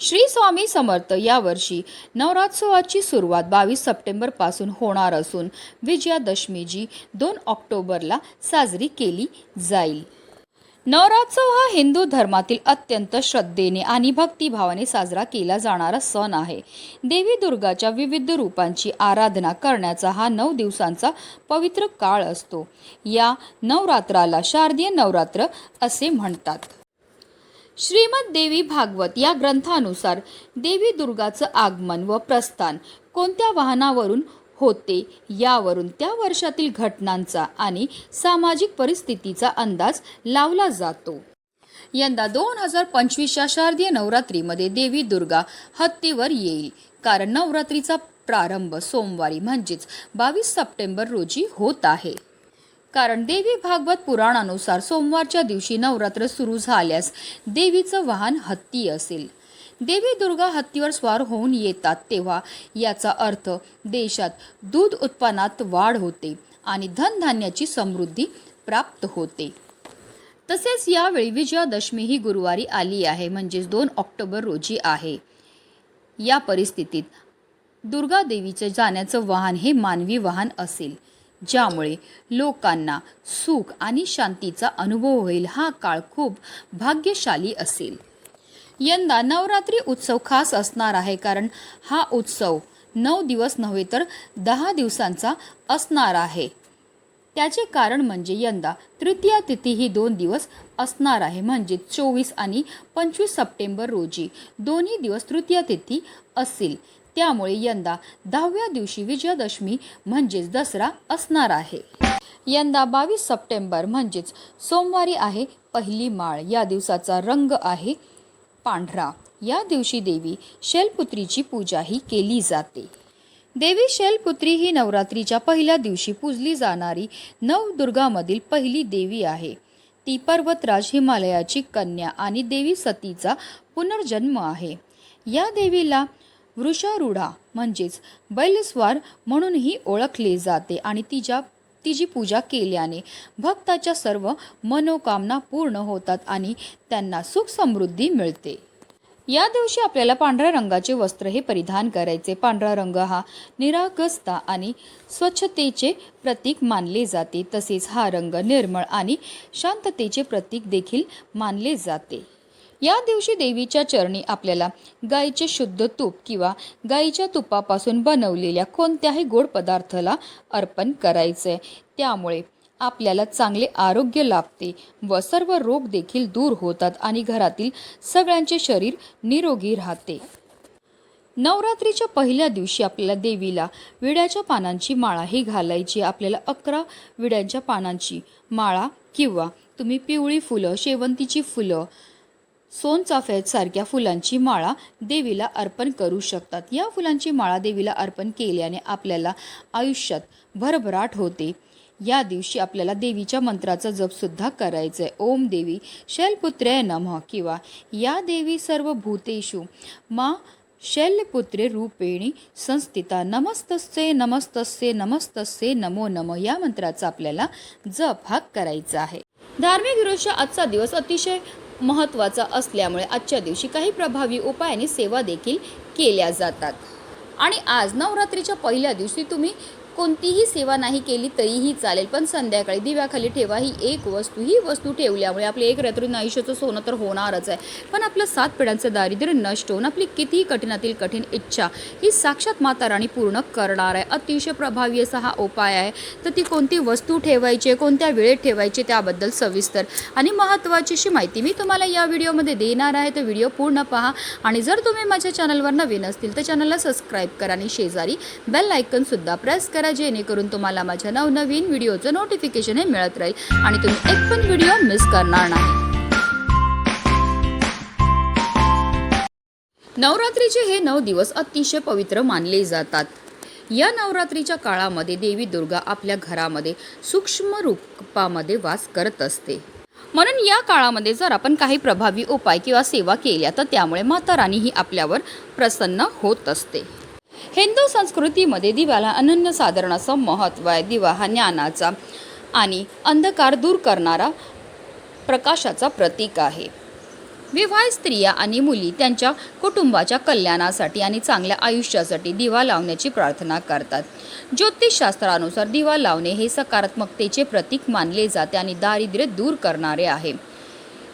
श्री स्वामी समर्थ यावर्षी नवरात्रोत्सवाची सुरुवात बावीस सप्टेंबरपासून होणार असून विजयादशमीजी दोन ऑक्टोबरला साजरी केली जाईल. नवरात्सव हा हिंदू धर्मातील अत्यंत श्रद्धेने आणि भक्तिभावाने साजरा केला जाणारा सण आहे. देवी दुर्गाच्या विविध रूपांची आराधना करण्याचा हा नऊ दिवसांचा पवित्र काळ असतो. या नवरात्राला शारदीय नवरात्र असे म्हणतात. श्रीमद देवी भागवत या ग्रंथानुसार देवी दुर्गाचं आगमन व प्रस्थान कोणत्या वाहनावरून होते यावरून त्या वर्षातील घटनांचा आणि सामाजिक परिस्थितीचा अंदाज लावला जातो. यंदा दोन हजार पंचवीसच्या शारदीय नवरात्रीमध्ये देवी दुर्गा हत्तीवर येईल. कारण नवरात्रीचा प्रारंभ सोमवारी म्हणजेच बावीस सप्टेंबर रोजी होत आहे. कारण देवी भागवत पुराणानुसार सोमवारच्या दिवशी नवरात्र सुरू झाल्यास देवीचं वाहन हत्ती असेल. देवी दुर्गा हत्तीवर स्वार होऊन येतात तेव्हा याचा अर्थ देशात दूध उत्पन्नात वाढ होते आणि धनधान्याची समृद्धी प्राप्त होते. तसेच यावेळी विजयादशमी ही गुरुवारी आली आहे म्हणजेच दोन ऑक्टोबर रोजी आहे. या परिस्थितीत दुर्गा देवीचे जाण्याचं वाहन हे मानवी वाहन असेल. ज्यामुळे लोकांना सुख आणि शांतीचा अनुभव होईल हा काळ खूप भाग्यशाली असेल. यंदा नवरात्री उत्सव खास असणार आहे कारण हा उत्सव नऊ दिवस नव्हे तर दहा दिवसांचा असणार आहे. त्याचे कारण म्हणजे यंदा तृतीया तिथी ही दोन दिवस असणार आहे म्हणजे चोवीस आणि पंचवीस सप्टेंबर रोजी दोन्ही दिवस तृतीया तिथी असेल. त्यामुळे यंदा दहाव्या दिवशी विजयादशमी म्हणजेच दसरा असणार आहे. यंदा बावीस सप्टेंबर म्हणजेच सोमवारी आहे पहिली माळ. या दिवसाचा रंग आहे पांढरा. या दिवशी देवी शैलपुत्रीची पूजाही केली जाते. देवी शैलपुत्री ही नवरात्रीच्या पहिल्या दिवशी पूजली जाणारी नवदुर्गामधील पहिली देवी आहे. ती पर्वतराज हिमालयाची कन्या आणि देवी सतीचा पुनर्जन्म आहे. या देवीला वृषारूढा म्हणजेच बैलस्वार म्हणूनही ओळखले जाते आणि तिच्या तिची पूजा केल्याने भक्ताच्या सर्व मनोकामना पूर्ण होतात आणि त्यांना सुख समृद्धी मिळते. या दिवशी आपल्याला पांढऱ्या रंगाचे वस्त्र हे परिधान करायचे. पांढरा रंग हा निरागसता आणि स्वच्छतेचे प्रतीक मानले जाते. तसेच हा रंग निर्मळ आणि शांततेचे प्रतीक देखील मानले जाते. या दिवशी देवीच्या चरणी आपल्याला गाईचे शुद्ध तूप किंवा गाईच्या तुपापासून बनवलेल्या कोणत्याही गोड पदार्थाला अर्पण करायचे त्यामुळे आपल्याला चांगले आरोग्य लाभते व सर्व रोग देखील दूर होतात आणि घरातील सगळ्यांचे शरीर निरोगी राहते. नवरात्रीच्या पहिल्या दिवशी आपल्याला देवीला विड्याच्या पानांची माळा ही घालायची. आपल्याला अकरा विड्यांच्या पानांची माळा किंवा तुम्ही पिवळी फुलं शेवंतीची फुलं सोनचाफ्यासारख्या फुलांची माळा देवीला अर्पण करू शकतात. या फुलांची माळा देवीला अर्पण केल्याने आपल्याला आयुष्यात भरभराट होते. या दिवशी आपल्याला देवीच्या मंत्राचा जपसुद्धा करायचा आहे ओम देवी शैलपुत्र्य नमः किंवा या देवी सर्व भूतेषु मा शैल्यपुत्रे रूपेणी संस्थिता नमस्तस्ये नमस्तस्ये नमस्तस्ये नमो नम या मंत्राचा आपल्याला जप हा करायचा आहे. धार्मिक दृष्ट्या आजचा दिवस अतिशय महत्त्वाचा असल्यामुळे आजच्या दिवशी काही प्रभावी उपायाने सेवा देखील केल्या जातात. आणि आज नवरात्रीच्या पहिल्या दिवशी तुम्ही कोणतीही सेवा नाही केली तरीही चालेल पण संध्याकाळी दिव्याखाली ठेवा ही एक वस्तू ही वस्तू ठेवल्यामुळे आपले एक रात्रीन आयुष्याचं सोनं तर होणारच आहे. पण आपलं सात पिढ्यांचं दारिद्र्य नष्ट होऊन आपली कितीही कठीणातील कठीण इच्छा ही साक्षात माता राणी पूर्ण करणार आहे. अतिशय प्रभावी असा हा उपाय आहे. तर ती कोणती वस्तू ठेवायची कोणत्या वेळेत ठेवायची त्याबद्दल सविस्तर आणि महत्त्वाची अशी माहिती मी तुम्हाला या व्हिडिओमध्ये देणार आहे. तर व्हिडिओ पूर्ण पहा आणि जर तुम्ही माझ्या चॅनलवर नवीन असतील तर चॅनलला सबस्क्राईब करा आणि शेजारी बेल आयकनसुद्धा प्रेस करा. जेणेकरून तुम्हाला माझ्या नवनवीन व्हिडिओचं नोटिफिकेशन हे मिळत राहील आणि तुम्ही एक पण व्हिडिओ मिस करणार नाही. नवरात्रीचे हे नऊ दिवस अतिशय पवित्र मानले जातात. या नवरात्रीच्या काळामध्ये देवी दुर्गा आपल्या घरामध्ये सूक्ष्म रूपामध्ये वास करत असते. म्हणून या काळामध्ये जर आपण काही प्रभावी उपाय किंवा सेवा केल्या तर त्यामुळे माता राणी ही आपल्यावर प्रसन्न होत असते. हिंदू संस्कृतीमध्ये दिव्याला अनन्यसाधारण असं महत्त्व आहे. दिवा हा ज्ञानाचा आणि अंधकार दूर करणारा प्रकाशाचा प्रतीक आहे. विवाहित स्त्रिया आणि मुली त्यांच्या कुटुंबाच्या कल्याणासाठी आणि चांगल्या आयुष्यासाठी दिवा लावण्याची प्रार्थना करतात. ज्योतिषशास्त्रानुसार दिवा लावणे हे सकारात्मकतेचे प्रतीक मानले जाते आणि दारिद्र्य दूर करणारे आहे.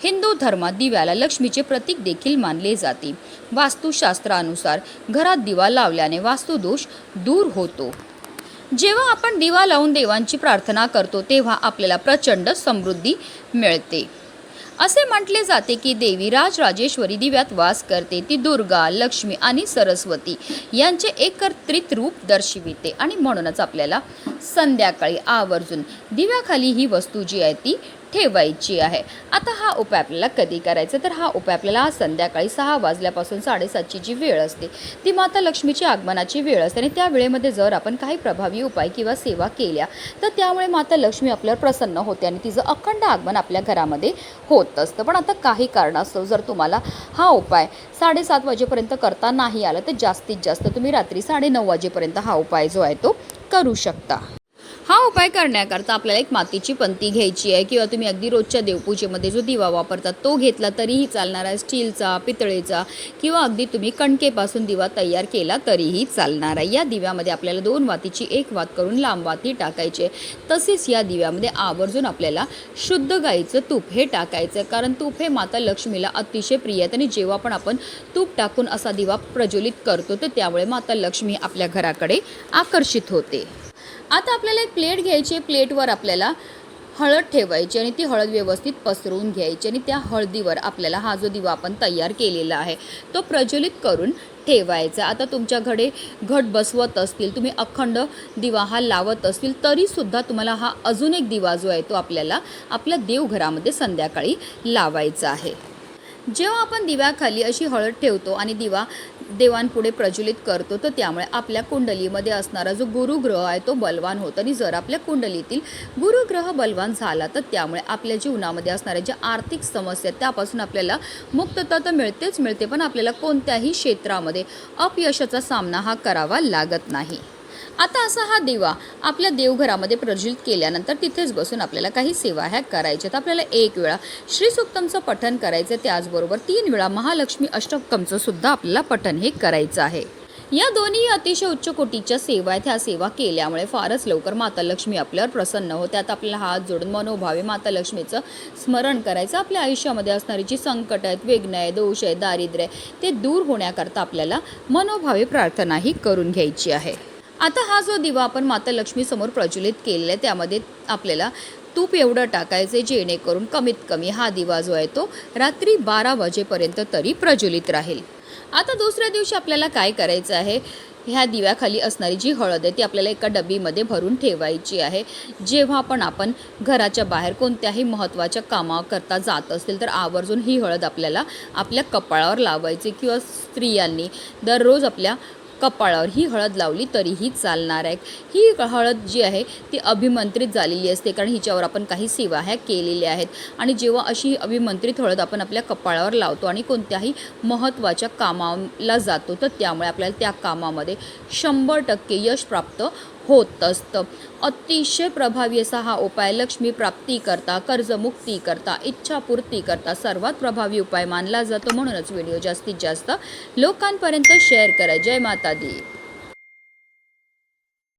हिंदू धर्मात दिव्याला लक्ष्मीचे प्रतीक देखील मानले जाते. वास्तुशास्त्रानुसार घरात दिवा लावल्याने वास्तुदोष दूर होतो. जेव्हा आपण दिवा लावून देवांची प्रार्थना करतो तेव्हा आपल्याला प्रचंड समृद्धी मिळते. असे म्हटले जाते की देवी राजराजेश्वरी दिव्यात वास करते ती दुर्गा लक्ष्मी आणि सरस्वती यांचे एकत्रित रूप दर्शविते आणि म्हणूनच आपल्याला संध्याकाळी आवर्जून दिव्याखाली ही वस्तू जी आहे ती ठेवायची आहे. आता हा उपाय आपल्याला कधी करायचा? तर हा उपाय आपल्याला संध्याकाळी सहा वाजल्यापासून साडेसातची जी वेळ असते ती माता लक्ष्मीची आगमनाची वेळ असते आणि त्या वेळेमध्ये जर आपण काही प्रभावी उपाय किंवा सेवा केल्या तर त्यामुळे माता लक्ष्मी आपल्यावर प्रसन्न होते आणि तिचं अखंड आगमन आपल्या घरामध्ये होत असतं. पण आता काही कारणास्तव जर तुम्हाला हा उपाय साडेसात वाजेपर्यंत करता नाही आला तर जास्तीत जास्त तुम्ही रात्री साडेनऊ वाजेपर्यंत हा उपाय जो आहे तो करू शकता. उपाय करण्याकरता आपल्याला एक मातीची पंती घ्यायची आहे किंवा तुम्ही अगदी रोजच्या देवपूजेमध्ये जो दिवा वापरतात तो घेतला तरीही चालणार आहे. स्टीलचा पितळेचा किंवा अगदी तुम्ही कणकेपासून दिवा तयार केला तरीही चालणार आहे. या दिव्यामध्ये आपल्याला दोन वातीची एक वात करून लांब वाती टाकायची आहे. तसेच या दिव्यामध्ये आवर्जून आपल्याला शुद्ध गाईचं तूप हे टाकायचं आहे. कारण तूप हे माता लक्ष्मीला अतिशय प्रिय आहेत आणि जेव्हा पण आपण तूप टाकून असा दिवा प्रज्वलित करतो तर त्यामुळे माता लक्ष्मी आपल्या घराकडे आकर्षित होते. आता आपल्याला एक प्लेट घ्यायची आहे. प्लेटवर आपल्याला हळद ठेवायची आणि ती हळद व्यवस्थित पसरवून घ्यायची आणि त्या हळदीवर आपल्याला हा जो दिवा आपण तयार केलेला आहे तो प्रज्वलित करून ठेवायचा. आता तुमच्याकडे घट बसवत असतील तुम्ही अखंड दिवा हा लावत असतील तरीसुद्धा तुम्हाला हा अजून एक दिवा जो आहे तो आपल्याला आपल्या देवघरामध्ये संध्याकाळी लावायचा आहे. जेव्हा आपण दिव्याखाली अशी हळद ठेवतो आणि दिवा देवांपुढे प्रज्वलित करतो तर त्यामुळे आपल्या कुंडलीमध्ये असणारा जो गुरुग्रह आहे तो बलवान होतो. आणि जर आपल्या कुंडलीतील गुरुग्रह बलवान झाला तर त्यामुळे आपल्या जीवनामध्ये असणाऱ्या ज्या आर्थिक समस्या आहेत त्यापासून आपल्याला मुक्तता तर मिळतेच मिळते पण आपल्याला कोणत्याही क्षेत्रामध्ये अपयशाचा सामना हा करावा लागत नाही. आता असा हा दिवा आपल्या देवघरामध्ये प्रज्वलित केल्यानंतर तिथेच बसून आपल्याला काही सेवा ह्या करायच्या तर आपल्याला एक वेळा श्रीसुक्तमचं पठण करायचं त्याचबरोबर तीन वेळा महालक्ष्मी अष्टकमचं सुद्धा आपल्याला पठण हे करायचं आहे. या दोन्ही अतिशय उच्च कोटीच्या सेवा आहेत. ह्या सेवा केल्यामुळे फारच लवकर माता लक्ष्मी आपल्यावर प्रसन्न होते. त्यात आपल्याला हात जोडून मनोभावे माता लक्ष्मीचं स्मरण करायचं. आपल्या आयुष्यामध्ये असणारी जी संकट आहेत विघ्न आहे दोष आहे दारिद्र्य ते दूर होण्याकरता आपल्याला मनोभावे प्रार्थनाही करून घ्यायची आहे. आता हा जो दिवा आपण माता लक्ष्मीसमोर प्रज्वलित केलेला आहे त्यामध्ये आपल्याला तूप एवढं टाकायचे जेणेकरून कमीत कमी हा दिवा जो आहे तो रात्री बारा वाजेपर्यंत तरी प्रज्वलित राहील. आता दुसऱ्या दिवशी आपल्याला काय करायचं आहे? ह्या दिव्याखाली असणारी जी हळद आहे ती आपल्याला एका डबीमध्ये भरून ठेवायची आहे. जेव्हा पण आपण घराच्या बाहेर कोणत्याही महत्त्वाच्या कामाकरता जात असतील तर आवर्जून ही हळद आपल्याला आपल्या कपाळावर लावायची किंवा स्त्रियांनी दररोज आपल्या कपाळावर. ही हळद लावली तरीही चालणार आहे. ही हळद जी आहे ती अभिमंत्रित झालेली असते कारण हिच्यावर आपण काही सेवा ह्या केलेल्या आहेत. आणि जेव्हा अशी अभिमंत्रित हळद आपण आपल्या कपाळावर लावतो आणि कोणत्याही महत्त्वाच्या कामाला जातो तर त्यामुळे आपल्याला त्या कामामध्ये शंभर टक्के यश प्राप्त होत असतं. अतिशय प्रभावी असा हा उपाय लक्ष्मी प्राप्ती करता कर्जमुक्ती करता इच्छापूर्ती करता सर्वात प्रभावी उपाय मानला जातो म्हणूनच व्हिडिओ जास्तीत जास्त लोकांपर्यंत शेअर करा. जय माता दी.